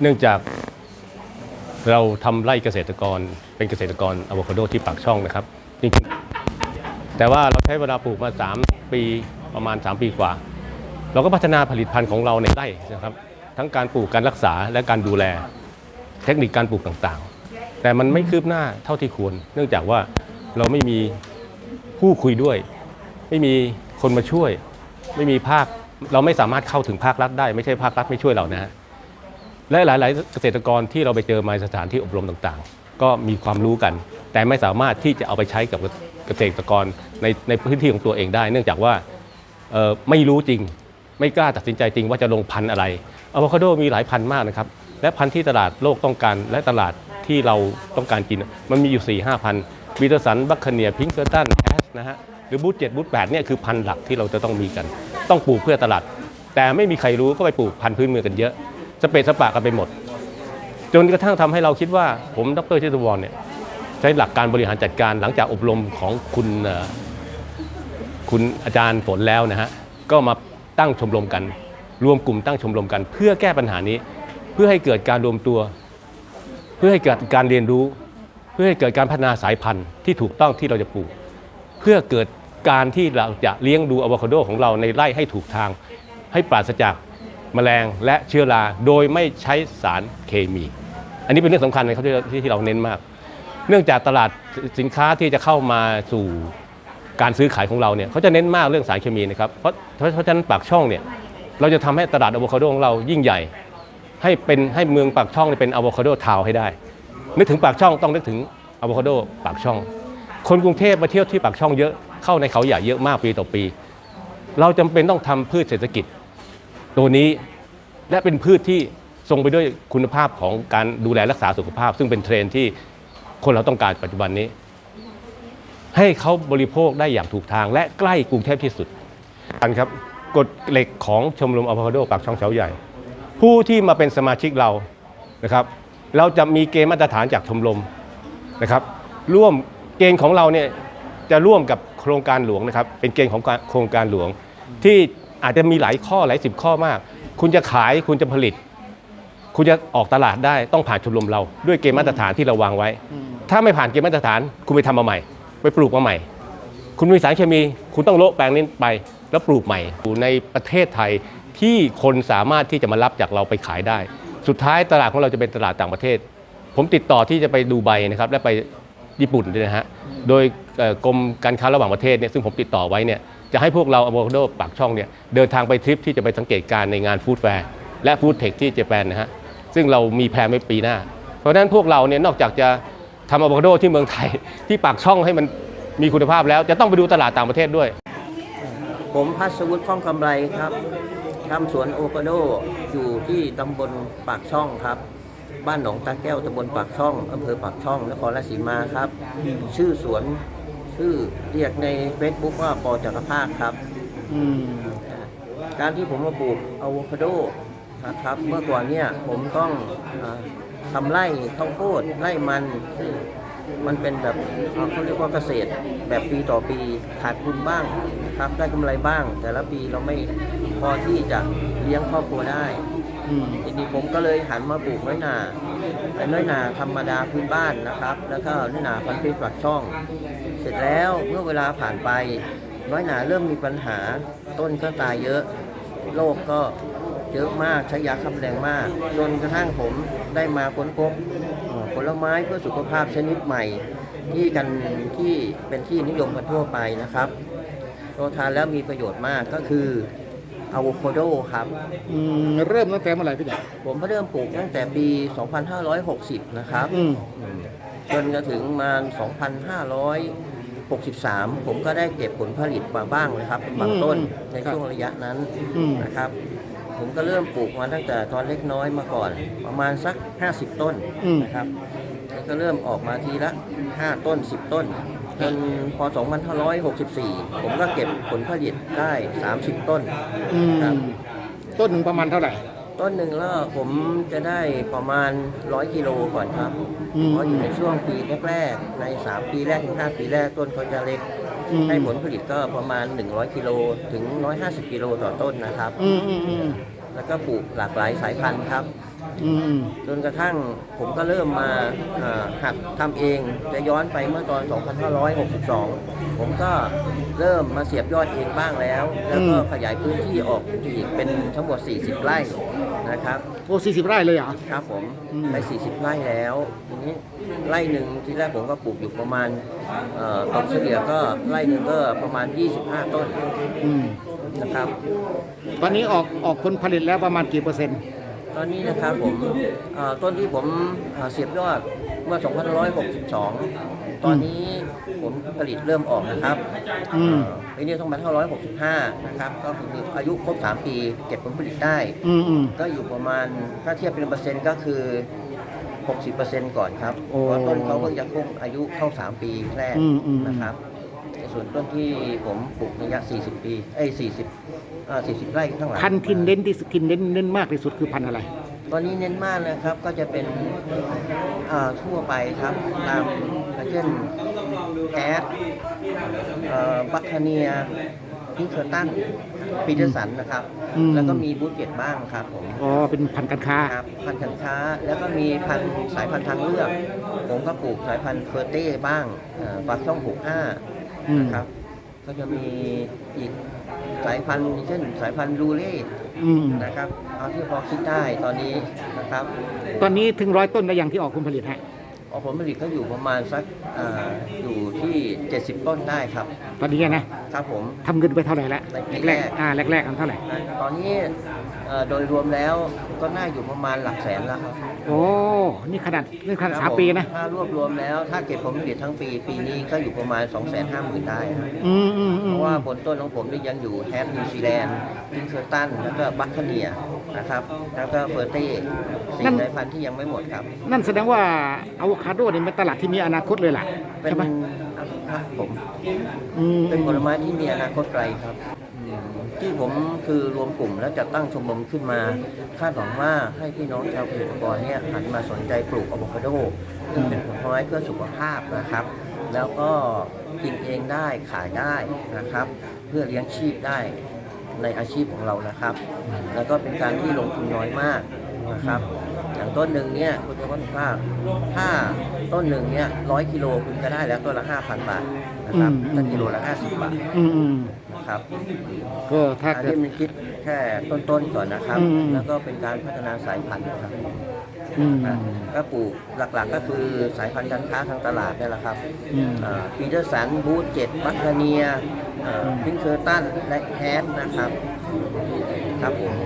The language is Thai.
เนื่องจากเราทำไร่เกษตรกรเป็นเกษตรกรอะโวคาโดที่ปากช่องนะครับจริงๆแต่ว่าเราใช้เวลาปลูกมา 3 ปีประมาณ 3 ปีกว่า เราก็พัฒนาผลิตภัณฑ์ของเราในไร่นะครับ ทั้งการปลูกการรักษาและการดูแลเทคนิคการปลูกต่างๆ แต่มันไม่คืบหน้าเท่าที่ควร เนื่องจากว่าเราไม่มีผู้คุยด้วย ไม่มีคนมาช่วย ไม่มีภาค เราไม่สามารถเข้าถึงภาครัฐได้ ไม่ใช่ภาครัฐไม่ช่วยเรานะฮะ และหลาย ๆ เกษตรกรที่เราไปเจอมาสถานที่อบรมต่างๆ ก็มีความรู้กัน แต่ไม่สามารถที่จะเอาไปใช้กับเกษตรกรในในพื้นที่ของตัวเองได้ เนื่องจากว่าไม่รู้จริง ไม่กล้าตัดสินใจจริงว่าจะลงพันธุ์อะไรอะโวคาโดมีหลายพันธุ์มากนะครับ และพันธุ์ที่ตลาดโลกต้องการและตลาดที่เราต้องการกิน มันมีอยู่4ี่ห้าพันบีเตอร์สันบัคเนียพิงเซอร์ตันแอสนะฮะหรือบูธเจ็ดบูธแปดเนี่ยคือพันธุ์หลักที่เราจะต้องมีกัน ต้องปลูกเพื่อตลาด แต่ไม่มีใครรู้ก็ไปปลูกพันธุ์พื้นเมืองกันเยอะ สเปซสปะกันไปหมด จนกระทั่งทำให้เราคิดว่าผมดรชิตวรเนี่ยใช้หลักการบริหารจัดการหลังจากอบรมของคุณคุณอาจารย์ฝนแล้วนะฮะก็มาตั้งชมรมกัน รวมกลุ่มตั้งชมรมกัน เพื่อแก้ปัญหานี้ เพื่อให้เกิดการรวมตัว เพื่อให้เกิดการเรียนรู้ เพื่อให้เกิดการพัฒนาสายพันธุ์ที่ถูกต้องที่เราจะปลูก เพื่อเกิดการที่เราจะเลี้ยงดูอะโวคาโดของเราในไร่ให้ถูกทาง ให้ปราศจาก แมลงและเชื้อราโดยไม่ใช้สารเคมี อันนี้เป็นเรื่องสำคัญนะครับที่ที่เราเน้นมาก เนื่องจากตลาดสินค้าที่จะเข้ามาสู่การซื้อขายของเราเนี่ยเขาจะเน้นมากเรื่องสารเคมีนะครับเพราะเพราะเพราะฉะนั้นปากช่องเนี่ยเราจะทำให้ตลาดอะโวคาโดของเรายิ่งใหญ่ ให้เป็นให้เมืองปากช่องเป็นอะโวคาโดทาวให้ได้ นึกถึงปากช่องต้องนึกถึงอะโวคาโดปากช่อง คนกรุงเทพมาเที่ยวที่ปากช่องเยอะเข้าในเขาใหญ่เยอะมากปีต่อปี เราจำเป็นต้องทำพืชเศรษฐกิจ ตัวนี้และเป็นพืชที่ทรงไปด้วยคุณภาพของการดูแลรักษาสุขภาพ ซึ่งเป็นเทรนที่คนเราต้องการปัจจุบันนี้ ให้เขาบริโภคได้อย่างถูกทาง และใกล้กรุงเทพที่สุดอันครับกฎเหล็กของชมรมอะโวคาโดปากช่องเฉาใหญ่ ผู้ที่มาเป็นสมาชิกเรานะครับ เราจะมีเกณฑ์มาตรฐานจากชมรมนะครับ ร่วมเกณฑ์ของเราเนี่ยจะร่วมกับโครงการหลวงนะครับ เป็นเกณฑ์ของโครงการหลวงที่ อาจจะมีหลายข้อหลายสิบข้อมาก คุณจะขายคุณจะผลิต คุณจะออกตลาดได้ต้องผ่านชมรมเรา ด้วยเกณฑ์มาตรฐานที่เราวางไว้ ถ้าไม่ผ่านเกณฑ์มาตรฐาน คุณไปทำมาใหม่ ไปปลูกมาใหม่ คุณมีสารเคมี คุณต้องโละแปลงนี้ไป แล้วปลูกใหม่อยู่ในประเทศไทยที่คนสามารถที่จะมารับจากเราไปขายได้ สุดท้ายตลาดของเราจะเป็นตลาดต่างประเทศ ผมติดต่อที่จะไปดูไบนะครับและไปญี่ปุ่นด้วยนะฮะโดยกรมการค้าระหว่างประเทศเนี่ยซึ่งผมติดต่อไว้เนี่ย จะให้พวกเราอโวคาโดปากช่องเนี่ยเดินทางไปทริปที่จะไปสังเกตการในงานฟู้ดแฟร์และฟู้ดเทคที่เจแปนนะฮะซึ่งเรามีแพลนไว้ปีหน้า เพราะฉะนั้นพวกเราเนี่ยนอกจากจะทำอะโวคาโดที่เมืองไทยที่ปากช่องให้มันมีคุณภาพแล้ว จะต้องไปดูตลาดต่างประเทศด้วย ผมพัสวุฒิคล่องกำไรครับทำสวนโอโวคาโดอยู่ที่ตำบลปากช่องครับ บ้านหนองตาแก้วตำบลปากช่องอำเภอปากช่องนครราชสีมาครับ ชื่อสวน ชื่อเรียกใน Facebook ว่าปอจักรภาคครับ อืมการที่ผมมาปลูกอะโวคาโดนะครับ เมื่อก่อนเนี่ยผมต้องอาทำไร่ข้าวโพดไร่มันซึ่งมันเป็นแบบอ่าเขาเรียกว่าเกษตรแบบปีต่อปีขาดทุนบ้างนะครับ ได้กำไรบ้าง แต่ละปีเราไม่พอที่จะเลี้ยงครอบครัวได้อืม ทีนี้ผมก็เลยหันมาปลูกน้อยนาเป็นน้อยนาธรรมดาพื้นบ้านนะครับ แล้วก็น้อยนาพันธุ์พืชปักช่อง เสร็จแล้วเมื่อเวลาผ่านไป น้อยหนาเริ่มมีปัญหา ต้นก็ตายเยอะโรคก็เยอะมากใช้ยาฆ่าแมลงมาก จนกระทั่งผมได้มาค้นพบผลไม้เพื่อสุขภาพชนิดใหม่ ที่กันที่เป็นที่นิยมกันทั่วไปนะครับตัวทานแล้วมีประโยชน์มากก็คือ อะโวคาโดครับ อืมเริ่มตั้งแต่เมื่อไหร่พี่ใหญ่ผมเริ่มปลูกตั้งแต่ปี 2560 นะครับ อืมจนกระถึงมา2563 ผมก็ได้เก็บผลผลิตมาบ้างนะครับเป็นบางต้นในช่วงระยะนั้นอืมนะครับ ผมก็เริ่มปลูกมาตั้งแต่ตอนเล็กน้อยมาก่อน ประมาณสัก 50 ต้นนะครับแล้วก็เริ่มออกมาทีละ 5 ต้น 10 ต้น จนพอ 2564 ผมก็เก็บผลผลิตได้ 30 ต้นอืมครับต้นหนึ่งประมาณเท่าไหร่ ต้นหนึ่งแล้วผมจะได้ประมาณ 100 กิโลก่อนครับ อืมเพราะอยู่ในช่วงปีแรกๆใน 3 ปีแรกถึง 5 ปีแรกต้นเขาจะเล็ก อืม ให้ผลผลิตก็ประมาณ 100 กิโลถึง 150 กิโลต่อต้นนะครับ อืมอืมอืมแล้วก็ปลูกหลากหลายสายพันธุ์ครับ อืมอืมจนกระทั่งผมก็เริ่มมาอ่าหัดทำเองจะย้อนไปเมื่อตอน 2562 ผมก็เริ่มมาเสียบยอดเองบ้างแล้ว แล้วก็ขยายพื้นที่ออกอีกเป็นทั้งหมด 40 ไร่นะครับโอ้สี่สิบไร่เลยเหรอครับผมอืมได้40 ไร่แล้วทีนี้ไร่หนึ่งที่แรกผมก็ปลูกอยู่ประมาณเอ่อตกเฉลี่ยก็ไร่หนึ่งก็ประมาณ 25 ต้นอืมนะครับ ตอนนี้ออกออกผลผลิตแล้วประมาณกี่เปอร์เซ็นต์ ตอนนี้นะครับผมเอ่อต้นที่ผมเอ่อเสียบยอดเมื่อ 2562 ตอนนี้ผลผลิตเริ่มออกนะครับอืมเอ่อปีนี้2565 นะครับ ก็คือมีอายุครบ 3 ปี เก็บผลผลิตได้อืมอืมก็อยู่ประมาณถ้าเทียบเป็นเปอร์เซ็นต์ก็คือ 60%ก่อนครับโอ้เพราะต้นเขาเพิ่งจะครบอายุเข้า 3 ปีแรกอืมอืมนะครับใน ส่วนต้นที่ผมปลูกระยะ 40 ปีเอ้ย40อ่า40 ไร่ข้างหลังพันธุ์ที่เน้นที่สุดที่เน้นเน้นมากที่สุดคือพันธุ์อะไร ตอนนี้เน้นมากนะครับก็จะเป็นอ่าทั่วไปครับตามเช่นแอดบัคคาเนียพิงเคอร์ตันปีเตอร์สันนะครับ อืม แล้วก็มีบูธเก็ตบ้างครับผม อ๋อเป็นพันธุ์การค้า ครับพันธุ์การค้าแล้วก็มีพันธุ์สายพันธุ์ทางเลือก ผมก็ปลูกสายพันธุ์เฟอร์เต้บ้างเอ่อปากช่องหกห้า อืม นะครับ ก็จะมีอีกสายพันธุ์เช่นสายพันธุ์ลูเล่อืมนะครับ เอาที่พอคิดได้ตอนนี้นะครับตอนนี้ถึงร้อยต้นแล้วยังที่ออกผลผลิตฮะออกผลผลิตก็อยู่ประมาณสักอ่าอยู่ที่ 70 ต้นได้ครับ ตอนนี้นะ ครับผม ทำเงินไปเท่าไหร่แล้วในปีแรแรกกๆ อ่าแรกๆอันเท่าไหร่นะตอนนี้เอ่อโดยรวมแล้วก็น่าอยู่ประมาณหลักแสนแล้วครับ โอ้ นี่ขนาดนี่ขนาดคสารับมผปีนะ ถ้ารวบรวมแล้วถ้าเก็บผลผลิตทั้งปี ปีนี้ก็อยู่ประมาณ 2 5 0 0 0 0ได้ครับอืมอืมอืเพมราะว่าผลต้นของผมนี่ยังอยู่แฮปนิวซีแลนด์พิงเคอร์ตันแล้วก็บัคคเนียนะครับแล้วก็เฟอร์เต้สี่สายพันธุ์ที่ยังไม่หมดครับ นั่นแสดงว่าอะโวคาโดนี่เป็นตลาดที่มีอนาคตเลยล่ะเป็นใช่ไหมครับผมอืมเป็นผลไม้ที่มีอนาคตไกลครับอืม ที่ผมคือรวมกลุ่มและจัดตั้งชมรมขึ้นมา คาดหวังว่าให้พี่น้องชาวเกษตรกรเนี่ยหันมาสนใจปลูกอะโวคาโดซึ่งเป็นผลไม้เพื่อสุขภาพนะครับ แล้วก็กินเองได้ขายได้นะครับ เพื่อเลี้ยงชีพได้ในอาชีพของเรานะครับ แล้วก็เป็นการที่ลงทุนน้อยมากนะครับ อย่างต้นหนึ่งเนี่ยคุณจะว่าว่าถ้าต้นหนึ่งเนี่ยร้อยกิโลคุณก็ได้แล้วต้นละห้าพันบาทนะครับถ้ากิโลละห้าสิบบาทอืมอืมนะ ครับก็ถ้าอันเกิด นี้มันคิดแค่ต้นๆก่อนนะครับ อืม แล้วก็เป็นการพัฒนาสายพันธุ์นะครับอืม อะก็ปลูกหลักๆก็คือสายพันธุ์การค้าทางตลาดนี่แหละครับอืม ปีเตอร์สันบูธเจ็ดบัคคาเนียพิงเคอร์ตันและแฮนนะครับครับผม